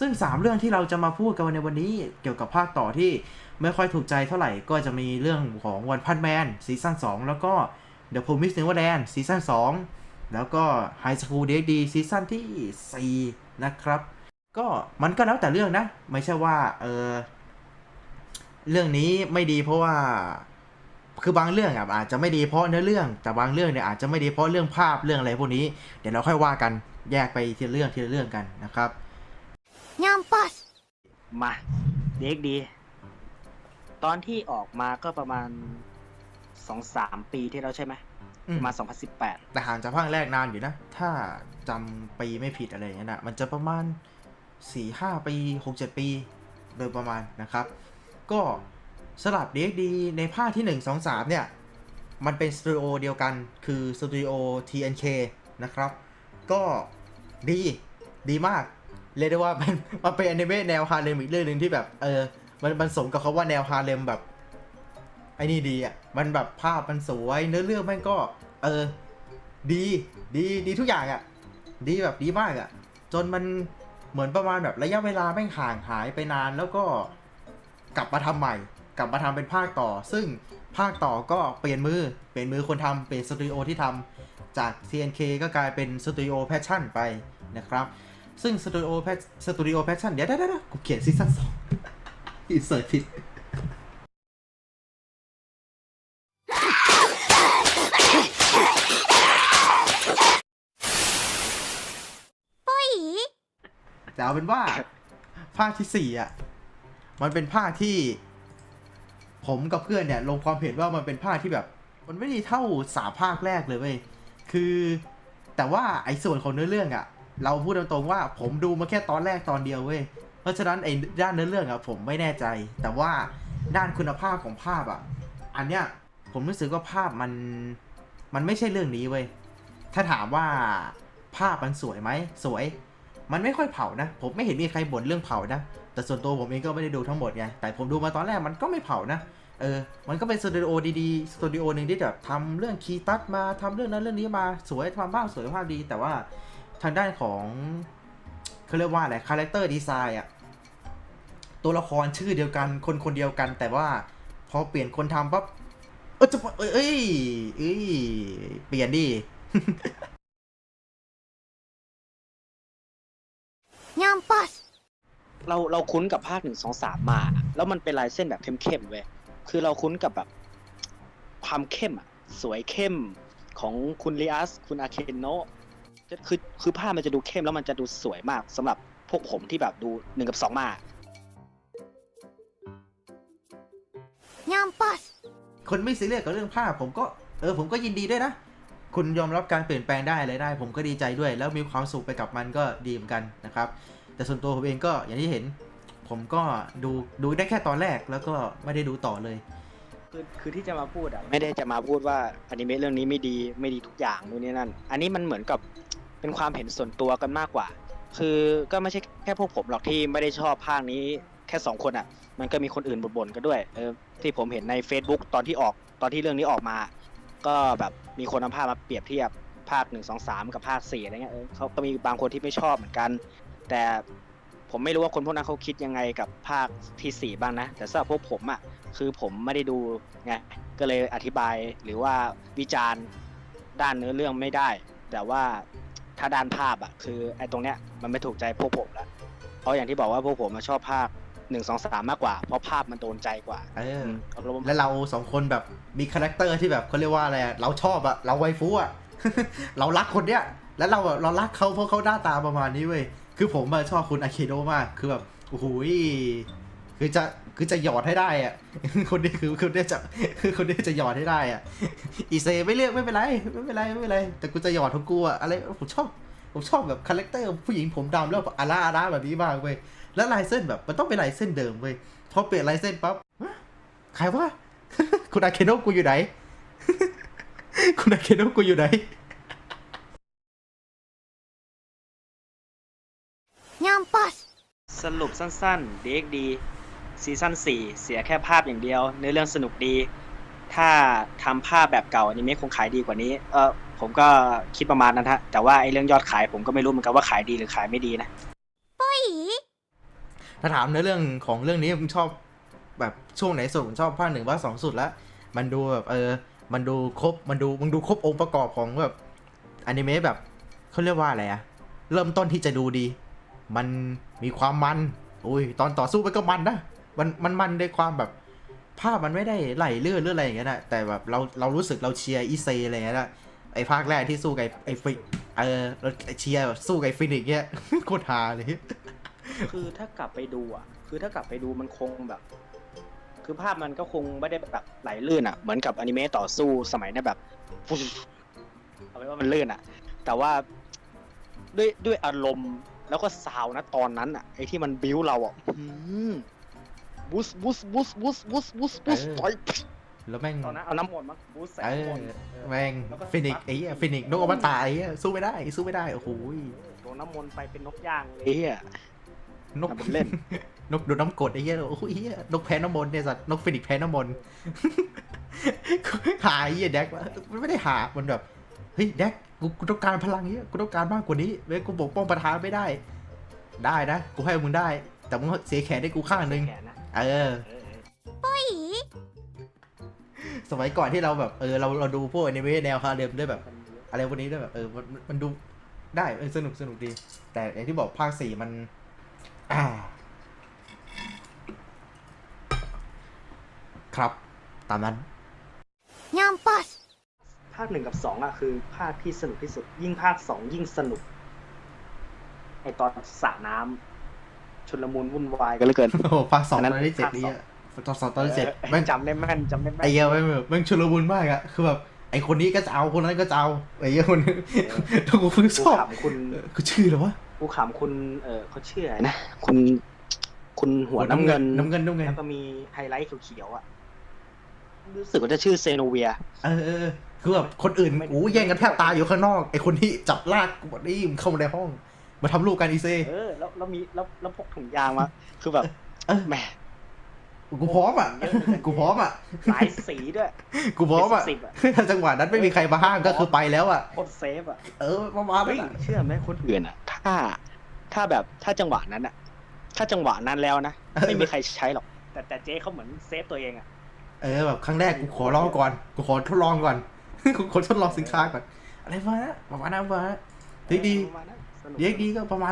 ซึ่ง 3 เรื่องที่เราจะมาพูดกันในวันนี้เกี่ยวกับภาคต่อที่ไม่ค่อยถูกใจเท่าไหร่ก็จะมีเรื่องของวันพันแมนซีซั่น2แล้วก็ The Promised Neverland ซีซั่น2แล้วก็ High School DxD ซีซั่นที่ 4 นะครับ ก็มันก็แล้วแต่เรื่องนะ ไม่ใช่ว่าเออเรื่องนี้ไม่ดีเพราะว่าคือบางเรื่องอะอาจจะไม่ดีเพราะเนื้อเรื่อง แต่บางเรื่องเนี่ยอาจจะไม่ดีเพราะเรื่องภาพเรื่องอะไรพวกนี้ เดี๋ยวเราค่อยว่ากันแยกไปทีละเรื่องทีละเรื่องกันนะครับ ยามปัสมาเด็กดี ตอนที่ออกมาก็ประมาณสองสามปีที่แล้วใช่ไหมมมาสองพันสิบแปดแต่ห่างจากภาคแรกนานอยู่นะ ถ้าจำปีไม่ผิดอะไรเงี้ยนะมันจะประมาณสี่ห้าปีหกเจ็ดปี โดยประมาณนะครับ ก็สลับเด็กดีในภาคที่หนึ่งสองสามเนี่ย มันเป็นสตูดิโอเดียวกันคือสตูดิโอ TNK นะครับ ก็ดีดีมาก เรียกได้ว่ามันมันเป็นอนิเมะแนวฮาเลมอีกเรื่องหนึ่งที่แบบเออมันมันสมกับเขาว่าแนวฮาเลมแบบไอ้นี่ดีอะมันแบบภาพมันสวยเนื้อเรื่องม่งก็ เออ ดี ดีดีทุกอย่างอะ ดีแบบดีมากอะ จนมันเหมือนประมาณแบบระยะเวลาแม่งห่างหายไปนานแล้วก็กลับมาทำใหม่ กลับมาทำเป็นภาคต่อ ซึ่งภาคต่อก็เปลี่ยนมือ เปลี่ยนมือคนทำเปลี่ยนสตูดิโอที่ทำจาก TNK ก็กลายเป็นสตูดิโอแพชชั่นไปนะครับ ซึ่งสตูดิโอแพสตูดิโอแพชชั่นเดี๋ยวเดี๋ยวเดี๋ยวกูเขียนซีซั่นสองอินเสิร์ตผิดいいแต่เอาเป็นว่า ภาคที่สี่อะ มันเป็นภาคที่ ผมกับเพื่อนเนี่ย ลงความเห็นว่ามันเป็นภาคที่แบบ มันไม่ได้เท่าสามภาคแรกเลยเว้ย คือ แต่ว่าไอ้ส่วนของเนื้อเรื่องอะ เราพูดตรงๆว่าผมดูมาแค่ตอนแรกตอนเดียวเว้ย เพราะฉะนั้นไอ้ด้านเนื้อเรื่องอะผมไม่แน่ใจ แต่ว่าด้านคุณภาพของภาพอะอันเนี้ยผมรู้สึกว่าภาพมันมันไม่ใช่เรื่องนี้เว้ย ถ้าถามว่าภาพมันสวยไหมสวย มันไม่ค่อยเผานะ ผมไม่เห็นมีใครบ่นเรื่องเผานะ แต่ส่วนตัวผมเองก็ไม่ได้ดูทั้งหมดไง แต่ผมดูมาตอนแรกมันก็ไม่เผานะ เออ มันก็เป็นสตูดิโอดีๆ สตูดิโอหนึ่งที่แบบทำเรื่องคีย์ตัดมาทำเรื่องนั้นเรื่องนี้มา สวยทำภาพสวยภาพดี แต่ว่า ทางด้านของเขาเรียกว่าอะไรคาแรคเตอร์ดีไซน์อะตัวละครชื่อเดียวกันคนคนเดียวกัน แต่ว่าพอเปลี่ยนคนทำปั๊บเออจะเอ้ยเอ้ยเอ้ยเปลี่ยนดิยามปัสเราเราคุ้นกับภาคหนึ่งสองสามมา แล้วมันเป็นลายเส้นแบบเข้มเข้มเว้ยคือเราคุ้นกับแบบความเข้มอะสวยเข้มของคุณลีอัส คุณอาเคโน คือคือผ้ามันจะดูเข้มแล้วมันจะดูสวยมากสำหรับพวกผมที่แบบดูหนึ่งกับสองมากย่ามปอสคนไม่ซีเรียสกับเรื่องผ้าผมก็เออผมก็ยินดีด้วยนะ คุณยอมรับการเปลี่ยนแปลงได้อะไรได้ ผมก็ดีใจด้วย แล้วมีความสุขไปกับมันก็ดีเหมือนกันนะครับ แต่ส่วนตัวผมเองก็อย่างที่เห็น ผมก็ดูดูได้แค่ตอนแรกแล้วก็ไม่ได้ดูต่อเลยคือคือที่จะมาพูดอะไม่ได้จะมาพูดว่าอนิเมะเรื่องนี้ไม่ดีไม่ดีทุกอย่างนู่นนี่นั่น อันนี้มันเหมือนกับ เป็นความเห็นส่วนตัวกันมากกว่า คือก็ไม่ใช่แค่พวกผมหรอกที่ไม่ได้ชอบภาคนี้แค่สองคนอะ มันก็มีคนอื่นบ่นๆกันด้วยเออที่ผมเห็นใน Facebook ตอนที่ออกตอนที่เรื่องนี้ออกมา ก็แบบมีคนนำภาพมาเปรียบเทียบภาค1 2 3กับภาค4อะไรเงี้ยเออเขาก็มีบางคนที่ไม่ชอบเหมือนกัน แต่ผมไม่รู้ว่าคนพวกนั้นเขาคิดยังไงกับภาคทีสี่4บ้างนะ แต่สำหรับพวกผมอะคือผมไม่ได้ดูไงก็เลยอธิบายหรือว่าวิจารณ์ด้านเนื้อเรื่องไม่ได้ แต่ว่า ถ้าด้านภาพอะคือไอ้ตรงเนี้ยมันไม่ถูกใจพวกผมแล้วเพราะอย่างที่บอกว่าพวกผมมาชอบภาคหนึ่งสองสามมากกว่า เพราะภาพมันโดนใจกว่าเอออืมอารมณ์และเราสองคนแบบมีคาแรคเตอร์ที่แบบเขาเรียกว่าอะไรอะเราชอบอะเราไวฟูอะเรารักคนเนี้ยแล้วเราอะเรารักเขาเพราะเขาหน้าตาประมาณนี้เว้ยคือผมอะชอบคุณอาเคโดมากคือแบบโอ้โหย คือจะคือจะหยอดให้ได้อะ คนนี้คือคนนี้จะคือคนนี้จะหยอดให้ได้อะ อีเซไม่เลือกไม่เป็นไรไม่เป็นไรไม่เป็นไร แต่กูจะหยอดของกูอะอะไรผมชอบผมชอบแบบคาแรคเตอร์ผู้หญิงผมดำแล้วอาร่าอาร่าแบบนี้มากเว้ยแล้วลายเส้นแบบมันต้องเป็นลายเส้นเดิมเว้ยพอเปลี่ยนลายเส้นปั๊บใครวะคุณอาเคโนกูอยู่ไหน คุณอาเคโนกูอยู่ไหนสรุปสั้นๆ เด็กดี ซีซั่น4 เสียแค่ภาพอย่างเดียว เนื้อเรื่องสนุกดี ถ้าทำภาพแบบเก่าอนิเมะคงขายดีกว่านี้ เออผมก็คิดประมาณนั้นฮะ แต่ว่าไอ้เรื่องยอดขายผมก็ไม่รู้เหมือนกันว่าขายดีหรือขายไม่ดีนะぽいถ้าถามในเรื่องของเรื่องนี้มึงชอบแบบช่วงไหนสุดผมชอบภาคหนึ่งภาคสองสุดละมันดูแบบเออ มันดูครบ มันดูมึงดูครบองค์ประกอบของแบบอนิเมะแบบเขาเรียกว่าอะไรอะเริ่มต้นที่จะดูดี มันมีความมัน อุ้ย ตอนต่อสู้มันก็มันนะ มันมันมันด้วยความแบบภาพมันไม่ได้ไหลเลื่อนหรืออะไรอย่างเงี้ยนะแต่แบบเราเรารู้สึกเราเชียร์อีเซอะไรอย่างเงี้ยนะไอภาคแรกที่สู้กับไอไอ้ฟิเออเราเชียร์แบบสู้กับไอฟินิกเงี้ยโคตรฮาเลยคือถ้ากลับไปดูอะ คือถ้ากลับไปดูมันคงแบบ คือภาพมันก็คงไม่ได้แบบไหลลื่นอะ เหมือนกับอนิเมะต่อสู้สมัยนั้นแบบเอาไว้ว่ามันลื่นอะ แต่ว่าด้วยด้วยอารมณ์แล้วก็ซาวนะตอนนั้นอะไอ้ที่มันบิ้วเราอะ บูสบูสบูสบูสบูสบูสบูสเออ ต่อยแล้วแม่งตอนนั้นเอาน้ำมนต์มั้งบูสแสงเอมอนต์เออแม่งแล้วก็ ฟินิกซ์ไอ้เหี้ยฟินิกซ์นกอมตะไอ้เหี้ยสู้ไม่ได้สู้ไม่ได้โอ้โหยโดนน้ำมนต์ไปเป็นนกย่างเลยไอ้เฮีย นกทำเป็นเล่น นกโดนน้ำกรดไอ้เหี้ยโอ้โหเหี้ยนกแพ้น้ำมนต์เนี่ยสัตว์นกฟินิกซ์แพ้น้ำมนต์ หาไอ้เหี้ยแดกวะมันไม่ได้หามันแบบเฮ้ยแดกกูกูต้องการพลังเนี้ยกูต้องการมากกว่านี้เว้ยกูปกป้องประธานไม่ได้ ได้นะกูให้มึงได้ แต่มึงเสียแขนให้กูข้างหนึ่งแขนนะ เออปุ้ยสมัยก่อนที่เราแบบเออเราเราดูพวกอนิเมะแนวคาเรมด้วยแบบ อะไรพวกนี้ด้วยแบบเออมันดูได้เออสนุกสนุกดี แต่อย่างที่บอกภาคสี่มันอ่าครับ ตามนั้นยามปัสภาคหนึ่งกับสองอะคือภาคที่สนุกที่สุด ยิ่งภาคสองยิ่งสนุกไอตอนสระน้ำ ชุลมุนวุ่นวายกันเหลือเกิน โอ้โหภาคสองอันตนั้อนนที่เจ็ดภาคนี่สองอะตอนสองตอนที่เจ็ดเออแม่งจำได้แม่นจำได้แม่นไอ้เหี้ยแม่งแบบแม่งชุลมุนมากอะคือแบบไอ้คนนี้ก็จะเอาคนนั้นก็จะเอาไอ้เหี้ยคนนี้ทุกคนเพิ่งชกูอบขำคุณเออกูชื่อเหรอวะกูขำคุณ เออเขาชื่ออะไรนะ คุณ คุณหัวน้ำเงิน น้ำเงินน้ำเงินแล้วก็มีไฮไลท์เขียวๆอะรู้สึกว่าจะชื่อเซโนเวีย เออเออคือแบบคนอื่นไม่ โอ้แย่งกันแทบตายอยู่ข้างนอกไอ้คนที่จับลากกูบอกนี่มึงเข้ามาในห้อง มาทำลูกกันอีเซเออแล้วแล้วมีแล้วแล้วพกถุงยางมา คือแบบเออแหมกูพร้อมอะ กูพร้อมอะหลายสีด้วย กูพร้อมอะสิบอะถ้าจังหวะนั้นไม่มีใครมาห้ามก็คือไปแล้วอะโคตรเซฟอะเออประมาณเฮ้นั้ยนอะเชื่อไหมคนอื่นอะถ้า ถ้าแบบถ้าจังหวะนั้นอะถ้าจังหวะนั้นแล้วนะ ไม่มีใครใช้หรอก แต่แต่เจ๊เขาเหมือนเซฟตัวเองอะเออแบบครั้งแรกกูขอลองก่อน กูขอทดลองก่อน กูขอทดลองสินค้าก่อน อะไรประมาณนั้นประมาณนั้นประมาณนั้นดีดี ประม